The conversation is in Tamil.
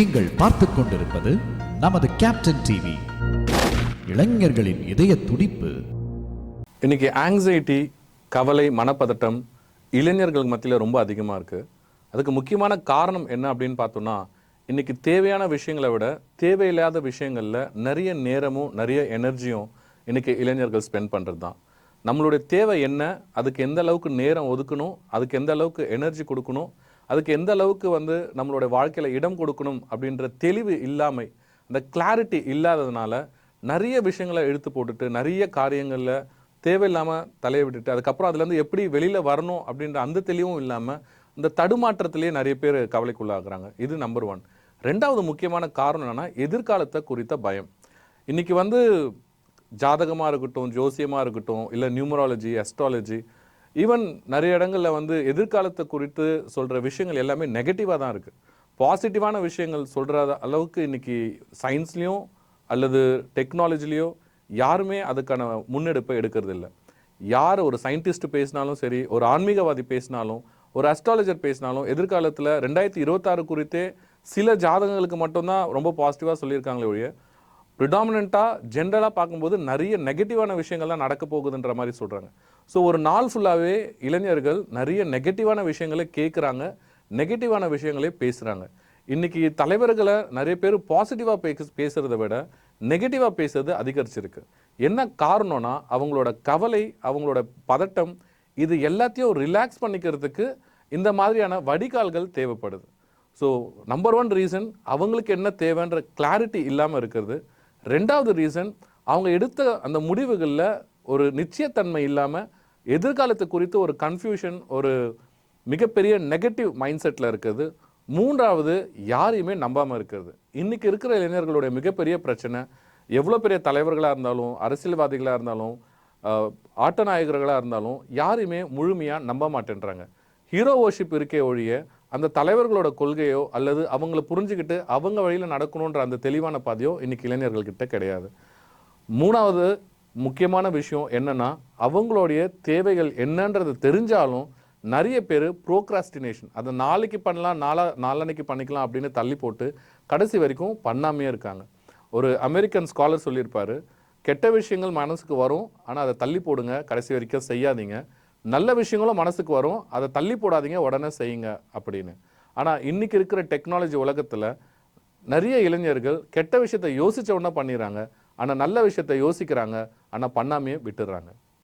நீங்கள் பார்த்துக் கொண்டிருப்பது நமது கேப்டன் டிவி இளைஞர்களின் இதய துடிப்பு. இன்னைக்கு ஆங்ஸைட்டி கவலை மனப்பதட்டம் இளைஞர்கள் மத்தியில் ரொம்ப அதிகமாக இருக்குது அதுக்கு முக்கியமான காரணம் என்ன அப்படின்னு பார்த்தோம்னா இன்னைக்கு தேவையான விஷயங்களை விட தேவையில்லாத விஷயங்களில் நிறைய நேரமும் நிறைய எனர்ஜியும் இன்னைக்கு இளைஞர்கள் ஸ்பெண்ட் பண்ணுறது தான் நம்மளுடைய தேவை என்ன? அதுக்கு எந்த அளவுக்கு நேரம் ஒதுக்கணும்? அதுக்கு எந்த அளவுக்கு எனர்ஜி கொடுக்கணும்? அதுக்கு எந்த அளவுக்கு வந்து நம்மளுடைய வாழ்க்கையில் இடம் கொடுக்கணும் அப்படின்ற தெளிவு இல்லாமை அந்த கிளாரிட்டி இல்லாததுனால நிறைய விஷயங்களை எடுத்து போட்டுட்டு நிறைய காரியங்களில் தேவையில்லாமல் தலையை விட்டுட்டு அதுக்கப்புறம் அதுலேருந்து எப்படி வெளியில் வரணும் அப்படின்ற அந்த தெளிவும் இல்லாமல் இந்த தடுமாற்றத்திலேயே நிறைய பேர் கவலைக்குள்ளாகிறாங்க. இது நம்பர் ஒன் ரெண்டாவது முக்கியமான காரணம் என்னன்னா எதிர்காலத்தை குறித்த பயம். இன்னைக்கு வந்து ஜாதகமாக இருக்கட்டும் ஜோசியமாக இருக்கட்டும் இல்லை நியூமராலஜி அஸ்ட்ராலஜி ஈவன் நிறைய இடங்களில் வந்து எதிர்காலத்தை குறித்து சொல்கிற விஷயங்கள் எல்லாமே நெகட்டிவாக தான் இருக்குது பாசிட்டிவான விஷயங்கள் சொல்கிற அளவுக்கு இன்றைக்கி சயின்ஸ்லேயும் அல்லது டெக்னாலஜிலேயோ யாருமே அதுக்கான முன்னெடுப்பை எடுக்கிறது இல்லை யார் ஒரு சயின்டிஸ்ட் பேசினாலும் சரி ஒரு ஆன்மீகவாதி பேசினாலும் ஒரு அஸ்ட்ராலஜர் பேசினாலும் எதிர்காலத்தில் ரெண்டாயிரத்தி இருபத்தாறு குறித்தே சில ஜாதகங்களுக்கு மட்டும்தான் ரொம்ப பாசிட்டிவாக சொல்லியிருக்காங்களே ஒழிய ப்ரிடாமினண்ட்டாக ஜென்ரலாக பார்க்கும்போது நிறைய நெகட்டிவான விஷயங்கள்லாம் நடக்க போகுதுன்ற மாதிரி சொல்கிறாங்க ஸோ ஒரு நாள் ஃபுல்லாகவே இளைஞர்கள் நிறைய நெகட்டிவான விஷயங்களை கேட்குறாங்க நெகட்டிவான விஷயங்களே பேசுகிறாங்க இன்றைக்கி தலைவர்களை நிறைய பேர் பாசிட்டிவாக பேச பேசுகிறத விட நெகட்டிவாக பேசுறது அதிகரிச்சிருக்கு. என்ன காரணம்னா அவங்களோட கவலை அவங்களோட பதட்டம் இது எல்லாத்தையும் ரிலாக்ஸ் பண்ணிக்கிறதுக்கு இந்த மாதிரியான வடிகால்கள் தேவைப்படுது. ஸோ நம்பர் ஒன் ரீசன் அவங்களுக்கு என்ன தேவைன்ற கிளாரிட்டி இல்லாமல் இருக்கிறது. ரெண்டாவது ரீசன் அவங்க எடுத்த அந்த முடிவுகளில் ஒரு நிச்சயத்தன்மை இல்லாமல் எதிர்காலத்தை குறித்து ஒரு கன்ஃபியூஷன் ஒரு மிகப்பெரிய நெகட்டிவ் மைண்ட் செட்டில் இருக்குது. மூன்றாவது யாரையுமே நம்பாமல் இருக்கிறது. இன்றைக்கி இருக்கிற இளைஞர்களுடைய மிகப்பெரிய பிரச்சனை எவ்வளோ பெரிய தலைவர்களாக இருந்தாலும் அரசியல்வாதிகளாக இருந்தாலும் ஆட்ட நாயகர்களாக இருந்தாலும் யாரையுமே முழுமையாக நம்ப மாட்டேன்றாங்க. ஹீரோ ஓஷிப் இருக்கே ஒழிய அந்த தலைவர்களோட கொள்கையோ அல்லது அவங்கள புரிஞ்சுக்கிட்டு அவங்க வழியில் நடக்கணுன்ற அந்த தெளிவான பாதையோ இன்றைக்கி இளைஞர்கள்கிட்ட கிடையாது. மூணாவது முக்கியமான விஷயம் என்னென்னா அவங்களுடைய தேவைகள் என்னன்றது தெரிஞ்சாலும் நிறைய பேர் ப்ரோக்ராஸ்டினேஷன் அதை நாளைக்கு பண்ணலாம் நாளா நாளன்னைக்கு பண்ணிக்கலாம் அப்படின்னு தள்ளி போட்டு கடைசி வரைக்கும் பண்ணாமையே இருக்காங்க. ஒரு அமெரிக்கன் ஸ்காலர் சொல்லியிருப்பார் கெட்ட விஷயங்கள் மனசுக்கு வரும் ஆனால் அதை தள்ளி போடுங்க கடைசி வரைக்கும் செய்யாதீங்க. நல்ல விஷயங்களும் மனசுக்கு வரும். அதை தள்ளி போடாதீங்க உடனே செய்யுங்க அப்படின்னு. ஆனால் இன்னைக்கு இருக்கிற டெக்னாலஜி உலகத்தில் நிறைய இளைஞர்கள் கெட்ட விஷயத்தை யோசித்த உடனே பண்ணிடுறாங்க. ஆனால் நல்ல விஷயத்தை யோசிக்கிறாங்க. ஆனால் பண்ணாமையே விட்டுடுறாங்க.